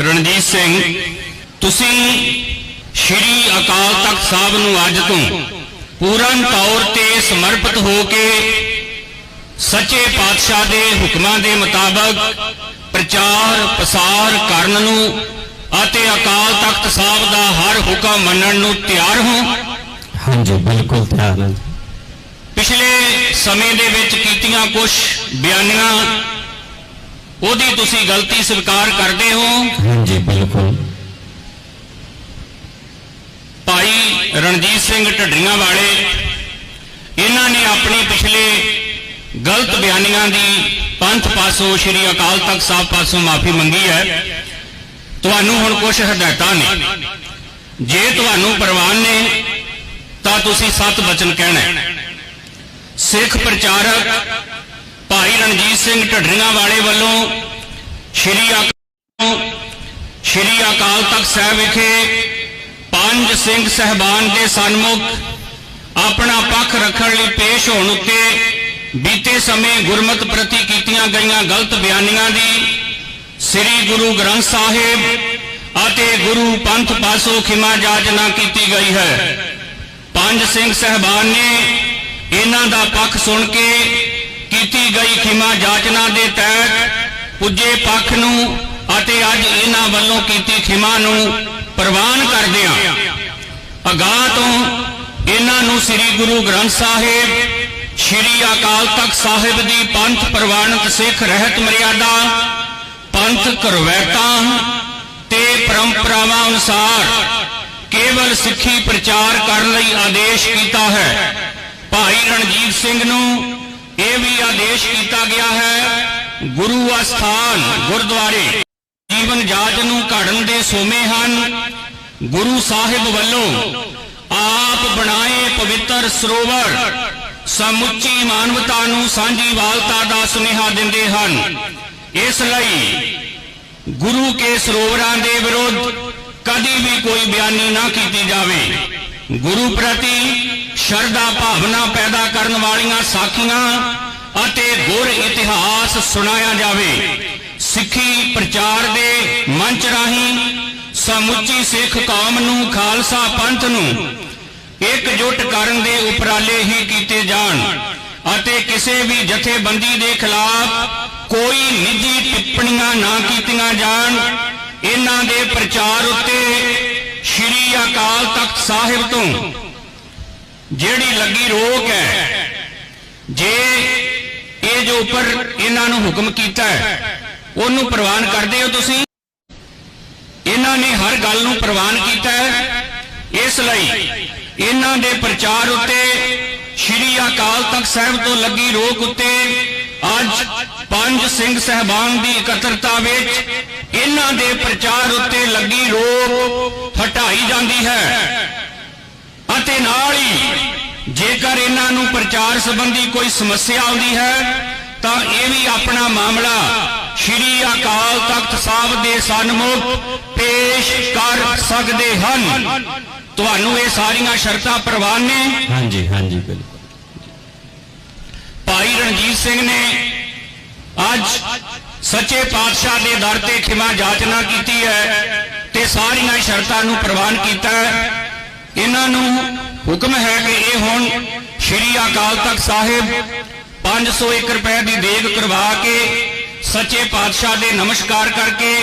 ਰਣਜੀਤ ਸਿੰਘ ਤੁਸੀਂ ਸ਼੍ਰੀ ਅਕਾਲ ਤਖਤ ਸਾਹਿਬ ਨੂੰ ਅੱਜ ਤੋਂ ਪੂਰਨ ਤੌਰ ਤੇ ਸਮਰਪਿਤ ਹੋ ਕੇ ਸੱਚੇ ਪਾਤਸ਼ਾਹ ਦੇ ਹੁਕਮਾਂ ਦੇ ਮੁਤਾਬਕ ਪ੍ਰਚਾਰ ਪ੍ਰਸਾਰ ਕਰਨ ਨੂੰ ਅਤੇ ਅਕਾਲ ਤਖਤ ਸਾਹਿਬ ਦਾ ਹਰ ਹੁਕਮ ਮੰਨਣ ਨੂੰ ਤਿਆਰ ਹੋ ਹਾਂਜੀ ਬਿਲਕੁਲ ਤਿਆਰ ਹਾਂ। ਪਿਛਲੇ ਸਮੇਂ ਦੇ ਵਿੱਚ ਕੀਤੀਆਂ ਕੁਝ ਬਿਆਨੀਆਂ ਉਹਦੀ ਤੁਸੀਂ ਗਲਤੀ ਸਵੀਕਾਰ ਕਰਦੇ ਹੋ। ਹਾਂਜੀ ਬਿਲਕੁਲ। ਭਾਈ ਰਣਜੀਤ ਸਿੰਘ ਢੱਡਰੀਆਂ ਵਾਲੇ ਇਹਨਾਂ ਨੇ ਆਪਣੀ ਪਿਛਲੇ ਗਲਤ ਬਿਆਨੀਆਂ ਦੀ ਪੰਥ ਪਾਸੋਂ ਸ੍ਰੀ ਅਕਾਲ ਤਖਤ ਸਾਹਿਬ ਪਾਸੋਂ ਮਾਫੀ ਮੰਗੀ ਹੈ। ਤੁਹਾਨੂੰ ਹੁਣ ਕੁਝ ਹਦਾਇਤਾਂ ਨੇ। ਜੇ ਤੁਹਾਨੂੰ ਪ੍ਰਵਾਨ ਨੇ ਤਾਂ ਤੁਸੀਂ ਸਤ ਬਚਨ ਕਹਿਣਾ। ਸਿੱਖ ਪ੍ਰਚਾਰਕ ਭਾਈ ਰਣਜੀਤ ਸਿੰਘ ਢੱਡਰੀਆਂ ਵਾਲੇ ਵੱਲੋਂ ਸ੍ਰੀ ਅਕਾਲ ਸ੍ਰੀ ਅਕਾਲ ਤਖਤ ਸਾਹਿਬ ਵਿਖੇ ਪੰਜ ਸਿੰਘ ਸਹਿਬਾਨ ਦੇ ਸਨਮੁਖ ਆਪਣਾ ਪੱਖ ਰੱਖਣ ਲਈ ਪੇਸ਼ ਹੋਣ ਉੱਤੇ ਬੀਤੇ ਸਮੇਂ ਗੁਰਮਤ ਪ੍ਰਤੀ ਕੀਤੀਆਂ ਗਈਆਂ ਗਲਤ ਬਿਆਨੀਆਂ ਦੀ ਸ੍ਰੀ ਗੁਰੂ ਗ੍ਰੰਥ ਸਾਹਿਬ ਅਤੇ ਗੁਰੂ ਪੰਥ ਪਾਸੋਂ ਖਿਮਾ ਜਾਚਨਾ ਕੀਤੀ ਗਈ ਹੈ। ਪੰਜ ਸਿੰਘ ਸਹਿਬਾਨ ਨੇ ਇਹਨਾਂ ਦਾ ਪੱਖ ਸੁਣ ਕੇ ਕੀਤੀ ਗਈ ਖਿਮਾ ਜਾਚਨਾ ਦੇ ਤਹਿਤ ਪੁੱਜੇ ਪੱਖ ਨੂੰ ਅਤੇ ਅੱਜ ਇਹਨਾਂ ਵੱਲੋਂ ਕੀਤੀ ਖਿਮਾ ਨੂੰ ਪ੍ਰਵਾਨ ਕਰਦਿਆਂ ਅਗਾਹ ਤੋਂ ਇਹਨਾਂ ਨੂੰ ਸ੍ਰੀ ਗੁਰੂ ਗ੍ਰੰਥ ਸਾਹਿਬ, ਸ੍ਰੀ ਅਕਾਲ ਤਖਤ ਸਾਹਿਬ ਦੀ ਪੰਥ ਪ੍ਰਵਾਨਿਤ ਸਿੱਖ ਰਹਿਤ ਮਰਿਆਦਾ, ਪੰਥ ਕਰਵੈਤਾਂ ਤੇ ਪਰੰਪਰਾਵਾਂ ਅਨੁਸਾਰ ਕੇਵਲ ਸਿੱਖੀ ਪ੍ਰਚਾਰ ਕਰਨ ਲਈ ਆਦੇਸ਼ ਕੀਤਾ ਹੈ। ਭਾਈ ਰਣਜੀਤ ਸਿੰਘ ਨੂੰ ਇਹ ਵੀ ਆਦੇਸ਼ ਕੀਤਾ ਗਿਆ ਹੈ, ਗੁਰੂ ਅਸਥਾਨ, ਗੁਰਦੁਆਰੇ। ਜੀਵਨ ਜਾਚ ਨੂੰ ਘੜਨ ਦੇ ਸੋਮੇ ਹਨ। ਗੁਰੂ ਸਾਹਿਬ ਵੱਲੋਂ ਆਪ ਬਣਾਏ ਪਵਿੱਤਰ ਸਰੋਵਰ, ਸਮੁੱਚੀ ਮਾਨਵਤਾ ਨੂੰ ਸਾਂਝੀ ਵਾਲਤਾ ਦਾ ਸੁਨੇਹਾ ਦਿੰਦੇ ਹਨ। ਇਸ ਲਈ ਗੁਰੂ ਕੇ ਸਰੋਵਰਾਂ ਦੇ ਵਿਰੁੱਧ ਕਦੀ ਵੀ ਕੋਈ ਬਿਆਨੀ ਨਾ ਕੀਤੀ ਜਾਵੇ। ਗੁਰੂ ਪ੍ਰਤੀ ਸ਼ਰਧਾ ਭਾਵਨਾ ਪੈਦਾ ਕਰਨ ਵਾਲੀਆਂ ਸਾਖੀਆਂ ਅਤੇ ਗੁਰ ਇਤਿਹਾਸ ਸੁਣਾਇਆ ਜਾਵੇ। ਸਿੱਖੀ ਪ੍ਰਚਾਰ ਦੇ ਮੰਚ ਰਾਹੀਂ ਸਮੁੱਚੀ ਸਿੱਖ ਕੌਮ ਨੂੰ, ਖਾਲਸਾ ਪੰਥ ਨੂੰ ਇਕਜੁੱਟ ਕਰਨ ਦੇ ਉਪਰਾਲੇ ਹੀ ਕੀਤੇ ਜਾਣ ਅਤੇ ਕਿਸੇ ਵੀ ਜਥੇਬੰਦੀ ਦੇ ਖਿਲਾਫ ਕੋਈ ਨਿੱਜੀ ਟਿੱਪਣੀਆਂ ਨਾ ਕੀਤੀਆਂ ਜਾਣ। ਇਹਨਾਂ ਦੇ ਪ੍ਰਚਾਰ ਉੱਤੇ ਸ੍ਰੀ ਅਕਾਲ ਤਖਤ ਸਾਹਿਬ ਤੋਂ ਜਿਹੜੀ ਲੱਗੀ ਰੋਕ ਹੈ, ਜੇ ਇਹ ਜੋ ਉੱਪਰ ਇਹਨਾਂ ਨੂੰ ਹੁਕਮ ਕੀਤਾ ਹੈ, ਉਹਨੂੰ ਪ੍ਰਵਾਨ ਕਰਦੇ ਹੋ ਤੁਸੀਂ? ਇਹਨਾਂ ਨੇ ਹਰ ਗੱਲ ਨੂੰ ਪ੍ਰਵਾਨ ਕੀਤਾ ਹੈ, ਇਸ ਲਈ ਇਹਨਾਂ ਦੇ ਪ੍ਰਚਾਰ ਉੱਤੇ ਸ੍ਰੀ ਅਕਾਲ ਤਖਤ ਸਾਹਿਬ ਤੋਂ ਲੱਗੀ ਰੋਕ ਉੱਤੇ ਅੱਜ ਪੰਜ ਸਿੰਘ ਸਹਿਬਾਨ ਦੀ ਇਕੱਤਰਤਾ ਵਿੱਚ ਇਹਨਾਂ ਦੇ ਪ੍ਰਚਾਰ ਉੱਤੇ ਲੱਗੀ ਰੋਕ ਹਟਾਈ ਜਾਂਦੀ ਹੈ। ਅਤੇ ਨਾਲ ਹੀ ਜੇਕਰ ਇਹਨਾਂ ਨੂੰ ਪ੍ਰਚਾਰ ਸੰਬੰਧੀ ਕੋਈ ਸਮੱਸਿਆ ਆਉਂਦੀ ਹੈ ਤਾਂ ਇਹ ਵੀ ਆਪਣਾ ਮਾਮਲਾ ਸ੍ਰੀ ਅਕਾਲ ਤਖਤ ਸਾਹਿਬ ਦੇ ਸਨਮੁਖ ਪੇਸ਼ ਕਰ ਸਕਦੇ ਹਨ। ਤੁਹਾਨੂੰ ਇਹ ਸਾਰੀਆਂ ਸ਼ਰਤਾਂ ਪ੍ਰਵਾਨ ਨੇ? ਹਾਂਜੀ ਹਾਂਜੀ ਬਿਲਕੁਲ। ਭਾਈ ਰਣਜੀਤ ਸਿੰਘ ਨੇ ਅੱਜ ਸੱਚੇ ਪਾਤਸ਼ਾਹ ਦੇ ਦਰ ਤੇ ਖਿਮਾ ਜਾਚਨਾ ਕੀਤੀ ਹੈ ਤੇ ਸਾਰੀਆਂ ਸ਼ਰਤਾਂ ਨੂੰ ਪ੍ਰਵਾਨ ਕੀਤਾ ਹੈ। ਇਹਨਾਂ ਨੂੰ ਹੁਕਮ ਹੈ ਕਿ ਇਹ ਹੁਣ ਸ੍ਰੀ ਅਕਾਲ ਤਖਤ ਸਾਹਿਬ 501 ਰੁਪਏ ਦੀ ਦੇਗ ਕਰਵਾ ਕੇ ਸੱਚੇ ਪਾਤਸ਼ਾਹ ਦੇ ਨਮਸਕਾਰ ਕਰਕੇ